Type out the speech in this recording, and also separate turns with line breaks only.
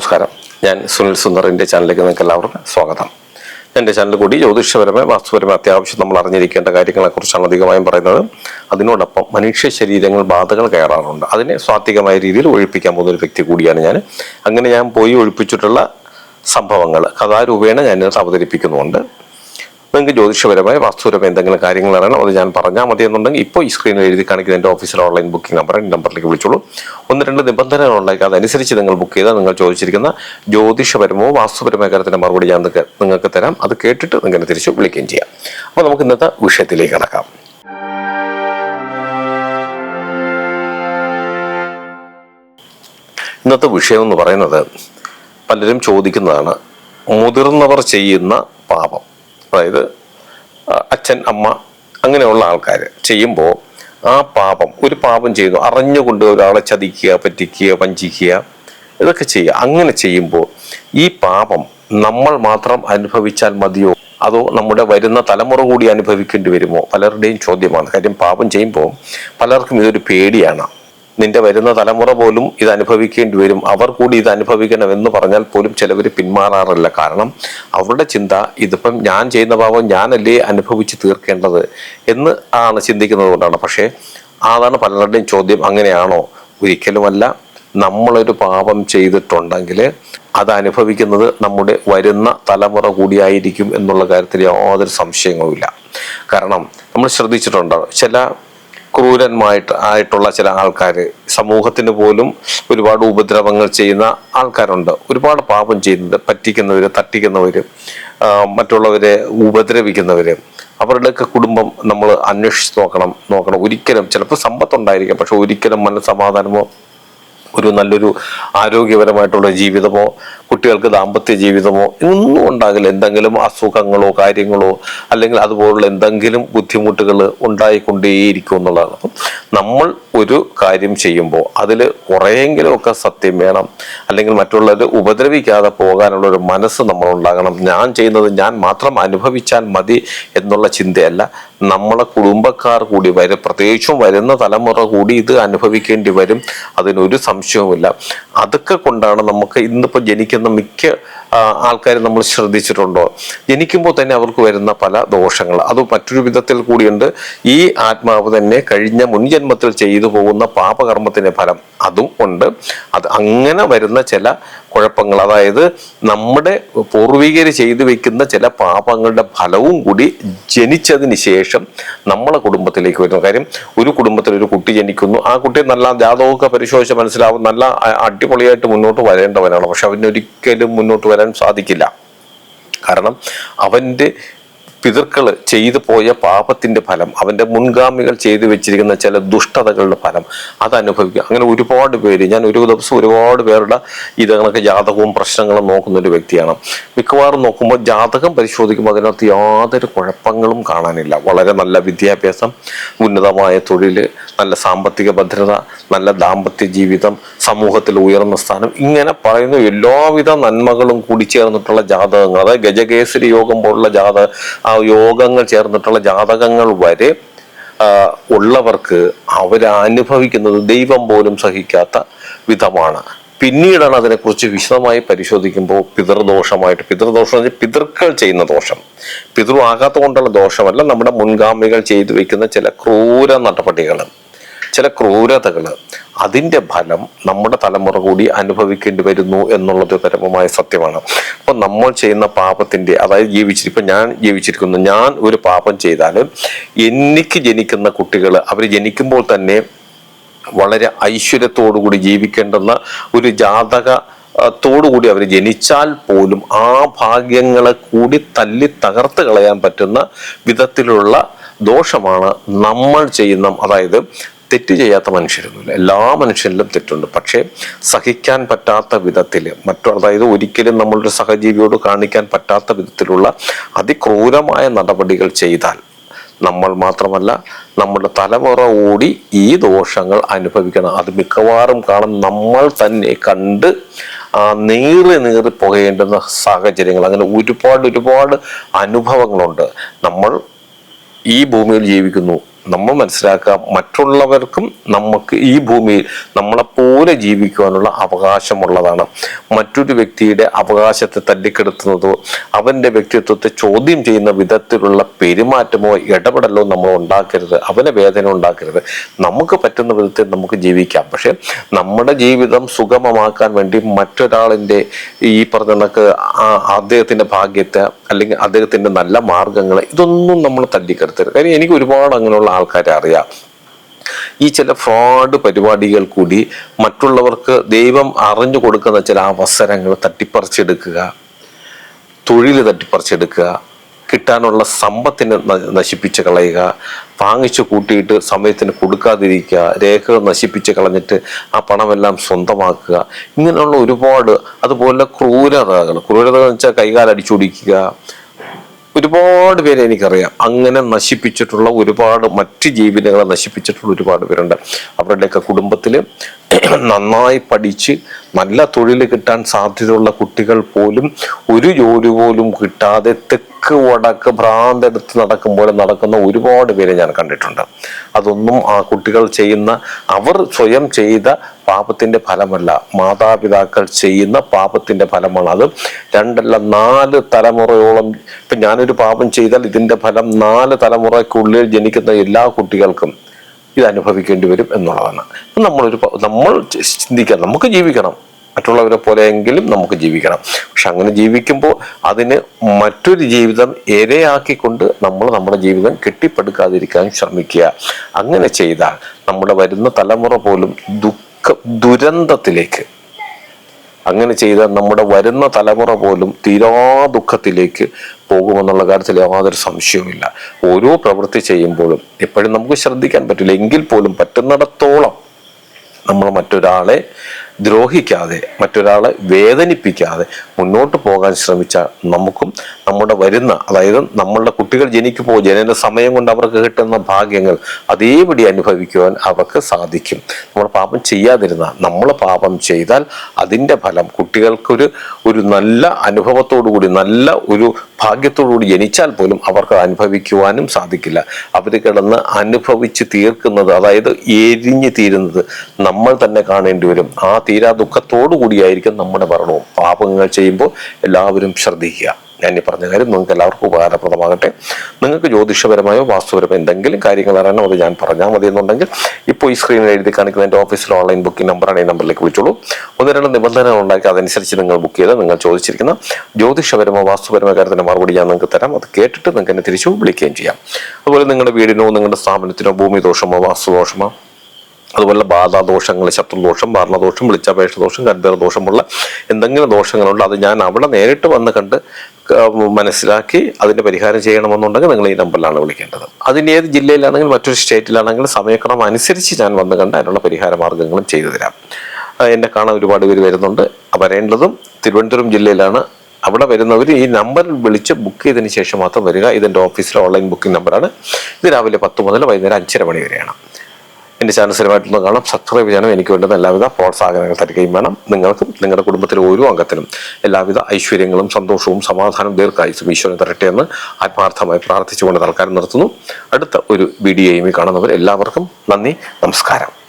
നമസ്കാരം. ഞാൻ സുനിൽ സുന്ദറിന്റെ ചാനലിലേക്ക് നിങ്ങൾക്ക് എല്ലാവർക്കും സ്വാഗതം. എന്റെ ചാനൽ കൂടി ജ്യോതിഷപരമായ വാസ്തുപരമായ അത്യാവശ്യം നമ്മൾ അറിഞ്ഞിരിക്കേണ്ട കാര്യങ്ങളെക്കുറിച്ചാണ് അധികമായും പറയുന്നത്. അതിനോടൊപ്പം മനുഷ്യ ശരീരങ്ങൾ ബാധകൾ കയറാറുണ്ട്. അതിനെ സ്വാത്വികമായ രീതിയിൽ ഒഴിപ്പിക്കാൻ പോകുന്ന ഒരു വ്യക്തി കൂടിയാണ് ഞാൻ. അങ്ങനെ ഞാൻ പോയി ഒഴിപ്പിച്ചിട്ടുള്ള സംഭവങ്ങൾ കഥാരൂപേണ ഞാൻ അവതരിപ്പിക്കുന്നുണ്ട്. നിങ്ങൾക്ക് ജ്യോതിഷപരമായ വാസ്തുപരമായ എന്തെങ്കിലും കാര്യങ്ങൾ അറിയണം. അത് ഞാൻ പറഞ്ഞാൽ മതി എന്നുണ്ടെങ്കിൽ ഇപ്പോൾ ഈ സ്ക്രീനിൽ എഴുതി കാണിക്കുന്ന എന്റെ ഓഫീസിലെ ഓൺലൈൻ ബുക്കിംഗ് നമ്പർ ഈ നമ്പറിലേക്ക് വിളിച്ചോളൂ. ഒന്ന് രണ്ട് നിബന്ധനകൾ ഉണ്ടാക്കി അതനുസരിച്ച് നിങ്ങൾ ബുക്ക് ചെയ്താൽ നിങ്ങൾ ചോദിച്ചിരിക്കുന്ന ജ്യോതിഷപരമോ വാസ്തുപരമായ കാര്യത്തിന്റെ മറുപടി ഞാൻ നിങ്ങൾക്ക് നിങ്ങൾക്ക് തരാം. അത് കേട്ടിട്ട് നിങ്ങൾ തിരിച്ച് വിളിക്കുകയും ചെയ്യാം. അപ്പോൾ നമുക്ക് ഇന്നത്തെ വിഷയത്തിലേക്ക് കടക്കാം. ഇന്നത്തെ വിഷയം എന്ന് പറയുന്നത് പലരും ചോദിക്കുന്നതാണ് മുതിർന്നവർ ചെയ്യുന്ന പാപം. അതായത് അച്ഛൻ അമ്മ അങ്ങനെയുള്ള ആൾക്കാർ ചെയ്യുമ്പോൾ ആ പാപം ഒരു പാപം ചെയ്യുന്നു. അറിഞ്ഞുകൊണ്ട് ഒരാളെ ചതിക്കുക പറ്റിക്കുക വഞ്ചിക്കുക ഇതൊക്കെ ചെയ്യുക. അങ്ങനെ ചെയ്യുമ്പോൾ ഈ പാപം നമ്മൾ മാത്രം അനുഭവിച്ചാൽ മതിയോ? അതോ നമ്മുടെ വരുന്ന തലമുറ കൂടി അനുഭവിക്കേണ്ടി വരുമോ? പലരുടെയും ചോദ്യമാണ്. കാര്യം പാപം ചെയ്യുമ്പോൾ പലർക്കും ഇതൊരു പേടിയാണ്. നിന്റെ വരുന്ന തലമുറ പോലും ഇത് അനുഭവിക്കേണ്ടി വരും. അവർ കൂടി ഇത് അനുഭവിക്കണം എന്ന് പറഞ്ഞാൽ പോലും ചിലവർ പിന്മാറാറില്ല. കാരണം അവരുടെ ചിന്ത ഇതിപ്പം ഞാൻ ചെയ്യുന്ന പാപം ഞാനല്ലേ അനുഭവിച്ച് തീർക്കേണ്ടത് എന്ന് ആണ് ചിന്തിക്കുന്നത് കൊണ്ടാണ്. പക്ഷേ അതാണ് പലരുടെയും ചോദ്യം. അങ്ങനെയാണോ? ഒരിക്കലുമല്ല. നമ്മളൊരു പാപം ചെയ്തിട്ടുണ്ടെങ്കിൽ അത് അനുഭവിക്കുന്നത് നമ്മുടെ വരുന്ന തലമുറ കൂടിയായിരിക്കും എന്നുള്ള കാര്യത്തിൽ യാതൊരു സംശയങ്ങളുമില്ല. കാരണം നമ്മൾ ശ്രദ്ധിച്ചിട്ടുണ്ട്. ചില ക്രൂരന്മായിട്ട് ആയിട്ടുള്ള ചില ആൾക്കാർ സമൂഹത്തിന് പോലും ഒരുപാട് ഉപദ്രവങ്ങൾ ചെയ്യുന്ന ആൾക്കാരുണ്ട്. ഒരുപാട് പാപം ചെയ്യുന്നത് പറ്റിക്കുന്നവർ തട്ടിക്കുന്നവർ മറ്റുള്ളവരെ ഉപദ്രവിക്കുന്നവർ അവരുടെയൊക്കെ കുടുംബം നമ്മൾ അന്വേഷിച്ച് നോക്കണം നോക്കണം. ഒരിക്കലും ചിലപ്പോൾ സമ്പത്തുണ്ടായിരിക്കാം പക്ഷെ ഒരിക്കലും മനസ്സമാധാനമോ ഒരു നല്ലൊരു ആരോഗ്യപരമായിട്ടുള്ള ജീവിതമോ കുട്ടികൾക്ക് ദാമ്പത്യ ജീവിതമോ ഒന്നും ഉണ്ടാകില്ല. എന്തെങ്കിലും അസുഖങ്ങളോ കാര്യങ്ങളോ അല്ലെങ്കിൽ അതുപോലുള്ള എന്തെങ്കിലും ബുദ്ധിമുട്ടുകൾ ഉണ്ടായിക്കൊണ്ടേയിരിക്കും എന്നുള്ളതാണ്. അപ്പം നമ്മൾ ഒരു കാര്യം ചെയ്യുമ്പോൾ അതിൽ കുറേയെങ്കിലുമൊക്കെ സത്യം വേണം. അല്ലെങ്കിൽ മറ്റുള്ളവരെ ഉപദ്രവിക്കാതെ പോകാനുള്ള ഒരു മനസ്സ് നമ്മൾ ഉണ്ടാകണം ഞാൻ ചെയ്യുന്നത് ഞാൻ മാത്രം അനുഭവിച്ചാൽ മതി എന്നുള്ള ചിന്തയല്ല. നമ്മളെ കുടുംബക്കാർ കൂടി വരും പ്രത്യേകിച്ചും വരുന്ന തലമുറ കൂടി ഇത് അനുഭവിക്കേണ്ടി വരും. അതിനൊരു സംശയവുമില്ല. അതൊക്കെ കൊണ്ടാണ് നമുക്ക് ഇന്നിപ്പോൾ ജനിക്കുന്ന മിക്ക ആൾക്കാരും നമ്മൾ ശ്രദ്ധിച്ചിട്ടുണ്ടോ? ജനിക്കുമ്പോൾ തന്നെ അവർക്ക് വരുന്ന പല ദോഷങ്ങൾ. അത് മറ്റൊരു വിധത്തിൽ കൂടിയുണ്ട്. ഈ ആത്മാവ് തന്നെ കഴിഞ്ഞ മുൻജന്മത്തിൽ ചെയ്തു പോകുന്ന പാപകർമ്മത്തിന്റെ ഫലം അതും ഉണ്ട്. അത് അങ്ങനെ വരുന്ന ചില കുഴപ്പങ്ങൾ അതായത് നമ്മുടെ പൂർവികർ ചെയ്തു വെക്കുന്ന ചില പാപങ്ങളുടെ ഫലവും കൂടി ജനിച്ചതിന് ശേഷം നമ്മളെ കുടുംബത്തിലേക്ക് വരുന്നു. കാര്യം ഒരു കുടുംബത്തിൽ ഒരു കുട്ടി ജനിക്കുന്നു. ആ കുട്ടി നല്ല ജാതകമൊക്കെ പരിശോധിച്ച് മനസ്സിലാവും. നല്ല അ- അടിപൊളിയായിട്ട് മുന്നോട്ട് വരേണ്ടവനാണ്. പക്ഷെ അവനൊരിക്കലും മുന്നോട്ട് വരാൻ സാധിക്കില്ല. കാരണം അവന്റെ പിതൃക്കൾ ചെയ്തു പോയ പാപത്തിന്റെ ഫലം അവന്റെ മുൻഗാമികൾ ചെയ്തു വെച്ചിരിക്കുന്ന ചില ദുഷ്ടതകളുടെ ഫലം അത് അനുഭവിക്കുക അങ്ങനെ ഒരുപാട് പേര് ഞാൻ ഒരു ദിവസം ഒരുപാട് പേരുടെ ഇതങ്ങളൊക്കെ ജാതകവും പ്രശ്നങ്ങളും നോക്കുന്ന ഒരു വ്യക്തിയാണ്. മിക്കവാറും നോക്കുമ്പോൾ ജാതകം പരിശോധിക്കുമ്പോൾ അതിനകത്ത് യാതൊരു കുഴപ്പങ്ങളും കാണാനില്ല. വളരെ നല്ല വിദ്യാഭ്യാസം ഉന്നതമായ തൊഴിൽ നല്ല സാമ്പത്തിക ഭദ്രത നല്ല ദാമ്പത്യ ജീവിതം സമൂഹത്തിൽ ഉയർന്ന സ്ഥാനം ഇങ്ങനെ പറയുന്ന എല്ലാവിധ നന്മകളും കൂടി ചേർന്നിട്ടുള്ള ജാതകങ്ങൾ. അതായത് ഗജകേസരി യോഗം പോലുള്ള ജാതക ആ യോഗങ്ങൾ ചേർന്നിട്ടുള്ള ജാതകങ്ങൾ വരെ ഉള്ളവർക്ക് അവരനുഭവിക്കുന്നത് ദൈവം പോലും സഹിക്കാത്ത വിധമാണ്. പിന്നീടാണ് അതിനെക്കുറിച്ച് വിശദമായി പരിശോധിക്കുമ്പോൾ പിതൃദോഷമായിട്ട് പിതൃദോഷം എന്ന് പിതൃക്കൾ ചെയ്യുന്ന ദോഷം. പിതൃ ആകാത്ത കൊണ്ടുള്ള ദോഷമല്ല നമ്മുടെ മുൻഗാമികൾ ചെയ്തു വെക്കുന്ന ചില ക്രൂര നടപടികൾ ചില ക്രൂരതകൾ അതിന്റെ ഫലം നമ്മുടെ തലമുറ കൂടി അനുഭവിക്കേണ്ടി വരുന്നു എന്നുള്ളത് പരമമായ സത്യമാണ്. അപ്പം നമ്മൾ ചെയ്യുന്ന പാപത്തിന്റെ അതായത് ജീവിച്ചിരി ഇപ്പം ഞാൻ ജീവിച്ചിരിക്കുന്നു. ഞാൻ ഒരു പാപം ചെയ്താൽ എനിക്ക് ജനിക്കുന്ന കുട്ടികൾ അവർ ജനിക്കുമ്പോൾ തന്നെ വളരെ ഐശ്വര്യത്തോടുകൂടി ജീവിക്കേണ്ടുന്ന ഒരു ജാതക ത്തോടുകൂടി അവർ ജനിച്ചാൽ പോലും ആ ഭാഗ്യങ്ങളെ കൂടി തല്ലി തകർത്ത് കളയാൻ പറ്റുന്ന വിധത്തിലുള്ള ദോഷമാണ് നമ്മൾ ചെയ്യുന്ന അതായത് തെറ്റ് ചെയ്യാത്ത മനുഷ്യരൊന്നുമില്ല. എല്ലാ മനുഷ്യരിലും തെറ്റുണ്ട്. പക്ഷേ സഹിക്കാൻ പറ്റാത്ത വിധത്തിൽ മറ്റു അതായത് ഒരിക്കലും നമ്മളുടെ സഹജീവിയോട് കാണിക്കാൻ പറ്റാത്ത വിധത്തിലുള്ള അതിക്രൂരമായ നടപടികൾ ചെയ്താൽ നമ്മൾ മാത്രമല്ല നമ്മുടെ തലമുറ ഓടി ഈ ദോഷങ്ങൾ അനുഭവിക്കണം. അത് മിക്കവാറും കാണും നമ്മൾ തന്നെ കണ്ട് നീറി നീറി പുകയേണ്ടുന്ന സാഹചര്യങ്ങൾ. അങ്ങനെ ഒരുപാട് ഒരുപാട് അനുഭവങ്ങളുണ്ട്. നമ്മൾ ഈ ഭൂമിയിൽ ജീവിക്കുന്നു. നമ്മൾ മനസ്സിലാക്കുക മറ്റുള്ളവർക്കും നമുക്ക് ഈ ഭൂമിയിൽ നമ്മളെപ്പോലെ ജീവിക്കുവാനുള്ള അവകാശമുള്ളതാണ്. മറ്റൊരു വ്യക്തിയുടെ അവകാശത്തെ തല്ലിക്കെടുത്തുന്നതോ അവന്റെ വ്യക്തിത്വത്തെ ചോദ്യം ചെയ്യുന്ന വിധത്തിലുള്ള പെരുമാറ്റമോ ഇടപെടലോ നമ്മൾ ഉണ്ടാക്കരുത്. അവനെ വേദന ഉണ്ടാക്കരുത്. നമുക്ക് പറ്റുന്ന വിധത്തിൽ നമുക്ക് ജീവിക്കാം. പക്ഷേ നമ്മുടെ ജീവിതം സുഗമമാക്കാൻ വേണ്ടി മറ്റൊരാളിന്റെ ഈ പറഞ്ഞ കണക്ക് അദ്ദേഹത്തിന്റെ ഭാഗ്യത്തെ അല്ലെങ്കിൽ അദ്ദേഹത്തിന്റെ നല്ല മാർഗങ്ങൾ ഇതൊന്നും നമ്മൾ തല്ലിക്കെടുത്തരുത്. കാര്യം എനിക്ക് ഒരുപാട് അങ്ങനെയുള്ള ആൾക്കാരെ അറിയാം. ഈ ചില ഫ്രോഡ് പരിപാടികൾ കൂടി മറ്റുള്ളവർക്ക് ദൈവം അറിഞ്ഞു കൊടുക്കുന്ന ചില അവസരങ്ങൾ തട്ടിപ്പറിച്ചെടുക്കുക തൊഴിൽ തട്ടിപ്പറിച്ചെടുക്കുക കിട്ടാനുള്ള സമ്പത്തിനെ നശിപ്പിച്ച് കളയുക വാങ്ങിച്ചു കൂട്ടിയിട്ട് സമയത്തിന് കൊടുക്കാതിരിക്കുക രേഖകൾ നശിപ്പിച്ച് കളഞ്ഞിട്ട് ആ പണമെല്ലാം സ്വന്തമാക്കുക ഇങ്ങനെയുള്ള ഒരുപാട് അതുപോലെ ക്രൂരതകൾ. ക്രൂരതകൾ എന്ന് വെച്ചാൽ കൈകാലടിച്ചോടിക്കുക ഒരുപാട് പേരെ എനിക്കറിയാം. അങ്ങനെ നശിപ്പിച്ചിട്ടുള്ള ഒരുപാട് മറ്റ് ജീവിതങ്ങളെ നശിപ്പിച്ചിട്ടുള്ള ഒരുപാട് പേരുണ്ട്. അവരുടെയൊക്കെ കുടുംബത്തിൽ നന്നായി പഠിച്ച് നല്ല തൊഴിൽ കിട്ടാൻ സാധ്യതയുള്ള കുട്ടികൾ പോലും ഒരു ജോലി പോലും കിട്ടാതെ തെക്ക് വടക്ക് ഭ്രാന്തെടുത്ത് നടക്കും പോലെ നടക്കുന്ന ഒരുപാട് പേരെ ഞാൻ കണ്ടിട്ടുണ്ട്. അതൊന്നും ആ കുട്ടികൾ ചെയ്യുന്ന അവർ സ്വയം ചെയ്ത പാപത്തിന്റെ ഫലമല്ല. മാതാപിതാക്കൾ ചെയ്യുന്ന പാപത്തിന്റെ ഫലമാണ് അത്. രണ്ടല്ല നാല് തലമുറയോളം ഇപ്പൊ ഞാനൊരു പാപം ചെയ്താൽ ഇതിന്റെ ഫലം നാല് തലമുറയ്ക്കുള്ളിൽ ജനിക്കുന്ന എല്ലാ കുട്ടികൾക്കും ഇത് അനുഭവിക്കേണ്ടി വരും എന്നുള്ളതാണ്. നമ്മളൊരു നമ്മൾ ചിന്തിക്കാം. നമുക്ക് ജീവിക്കണം. മറ്റുള്ളവരെ പോലെയെങ്കിലും നമുക്ക് ജീവിക്കണം. പക്ഷെ അങ്ങനെ ജീവിക്കുമ്പോൾ അതിന് മറ്റൊരു ജീവിതം ഇരയാക്കിക്കൊണ്ട് നമ്മൾ നമ്മുടെ ജീവിതം കെട്ടിപ്പടുക്കാതിരിക്കാൻ ശ്രമിക്കുക. അങ്ങനെ ചെയ്താൽ നമ്മുടെ വരുന്ന തലമുറ പോലും ദുഃഖ ദുരന്തത്തിലേക്ക് അങ്ങനെ ചെയ്താൽ നമ്മുടെ വരുന്ന തലമുറ പോലും തീരാ ദുഃഖത്തിലേക്ക് പോകുമെന്നുള്ള കാര്യത്തിൽ യാതൊരു സംശയവുമില്ല. ഓരോ പ്രവൃത്തി ചെയ്യുമ്പോഴും എപ്പോഴും നമുക്ക് ശ്രദ്ധിക്കാൻ പറ്റില്ല. എങ്കിൽ പോലും പറ്റുന്നിടത്തോളം നമ്മൾ മറ്റൊരാളെ ദ്രോഹിക്കാതെ മറ്റൊരാളെ വേദനിപ്പിക്കാതെ മുന്നോട്ട് പോകാൻ ശ്രമിച്ച നമുക്കും നമ്മുടെ വരുന്ന അതായത് നമ്മളുടെ കുട്ടികൾ ജനിക്കുമ്പോൾ ജനന സമയം കൊണ്ട് അവർക്ക് കിട്ടുന്ന ഭാഗ്യങ്ങൾ അതേപടി അനുഭവിക്കുവാൻ അവർക്ക് സാധിക്കും. നമ്മൾ പാപം ചെയ്യാതിരുന്ന നമ്മൾ പാപം ചെയ്താൽ അതിന്റെ ഫലം കുട്ടികൾക്കൊരു ഒരു നല്ല അനുഭവത്തോടു കൂടി നല്ല ഒരു ഭാഗ്യത്തോടു കൂടി ജനിച്ചാൽ പോലും അവർക്ക് അനുഭവിക്കുവാനും സാധിക്കില്ല. അവർ കിടന്ന് അനുഭവിച്ച് തീർക്കുന്നത് അതായത് എരിഞ്ഞു തീരുന്നത് നമ്മൾ തന്നെ കാണേണ്ടി വരും. ആ തീരാ ദുഃഖത്തോടു കൂടിയായിരിക്കും നമ്മുടെ മരണവും. പാപങ്ങൾ ചെയ്യുമ്പോൾ എല്ലാവരും ശ്രദ്ധിക്കുക. ഞാൻ ഈ പറഞ്ഞ കാര്യം നിങ്ങൾക്ക് എല്ലാവർക്കും ഉപകാരപ്രദമാകട്ടെ. നിങ്ങൾക്ക് ജ്യോതിഷപരമായോ വാസ്തുപരമോ എന്തെങ്കിലും കാര്യങ്ങൾ അറിയണം അത് ഞാൻ പറഞ്ഞാൽ മതി എന്നുണ്ടെങ്കിൽ ഇപ്പോൾ ഈ സ്ക്രീനിൽ എഴുതി കാണിക്കുന്ന എന്റെ ഓഫീസിലെ ഓൺലൈൻ ബുക്കിംഗ് നമ്പറാണ് ഈ നമ്പറിലേക്ക് വിളിച്ചോളൂ. ഒന്ന് രണ്ട് നിബന്ധനകൾ ഉണ്ടാക്കി അതനുസരിച്ച് നിങ്ങൾ ബുക്ക് ചെയ്ത് നിങ്ങൾ ചോദിച്ചിരിക്കുന്ന ജ്യോതിഷപരമോ വാസ്തുപരമോ കാര്യത്തിന്റെ മറുപടി ഞാൻ നിങ്ങൾക്ക് തരാം. അത് കേട്ടിട്ട് നിങ്ങൾക്ക് എന്നെ തിരിച്ചു വിളിക്കുകയും ചെയ്യാം. അതുപോലെ നിങ്ങളുടെ വീടിനോ നിങ്ങളുടെ സ്ഥാപനത്തിനോ ഭൂമി ദോഷമോ വാസ്തുദോഷമോ അതുപോലെ ബാധാദോഷങ്ങൾ ശത്രുദോഷം ഭരണദോഷം വിളിച്ചപേക്ഷ ദോഷം കർബേറ ദോഷമുള്ള എന്തെങ്കിലും ദോഷങ്ങളുണ്ട് അത് ഞാൻ അവിടെ നേരിട്ട് വന്ന് കണ്ട് മനസ്സിലാക്കി അതിന്റെ പരിഹാരം ചെയ്യണമെന്നുണ്ടെങ്കിൽ നിങ്ങൾ ഈ നമ്പറിലാണ് വിളിക്കേണ്ടത്. അതിന് ഏത് ജില്ലയിലാണെങ്കിലും മറ്റൊരു സ്റ്റേറ്റിലാണെങ്കിലും സമയക്രമം അനുസരിച്ച് ഞാൻ വന്ന് കണ്ട് അതിനുള്ള പരിഹാര മാർഗങ്ങളും ചെയ്തു തരാം. എന്നെ കാണാൻ ഒരുപാട് പേര് വരുന്നുണ്ട്. വരേണ്ടതും തിരുവനന്തപുരം ജില്ലയിലാണ്. അവിടെ വരുന്നവർ ഈ നമ്പർ വിളിച്ച് ബുക്ക് ചെയ്തതിന് ശേഷം മാത്രം വരിക. ഇതെന്റെ ഓഫീസിലെ ഓൺലൈൻ ബുക്കിംഗ് നമ്പറാണ് ഇത് രാവിലെ പത്ത് മുതൽ വൈകുന്നേരം അഞ്ചര മണി വരെയാണ്. എന്റെ ചാനൽ സ്ഥിരമായിട്ടൊന്ന് കാണാം. സബ്സ്ക്രൈബ് ചെയ്യണം എനിക്ക് വേണ്ടുന്ന എല്ലാവിധ പ്രോത്സാഹനങ്ങൾ തരികയും വേണം. നിങ്ങൾക്കും നിങ്ങളുടെ കുടുംബത്തിലെ ഓരോ അംഗത്തിനും എല്ലാവിധ ഐശ്വര്യങ്ങളും സന്തോഷവും സമാധാനവും ദീർഘായുസും ഈശ്വരൻ തരട്ടെ എന്ന് ആത്മാർത്ഥമായി പ്രാർത്ഥിച്ചുകൊണ്ട് തൽക്കാലം നിർത്തുന്നു. അടുത്ത ഒരു വീഡിയോയുമായി കാണുന്നവർ എല്ലാവർക്കും നന്ദി നമസ്കാരം.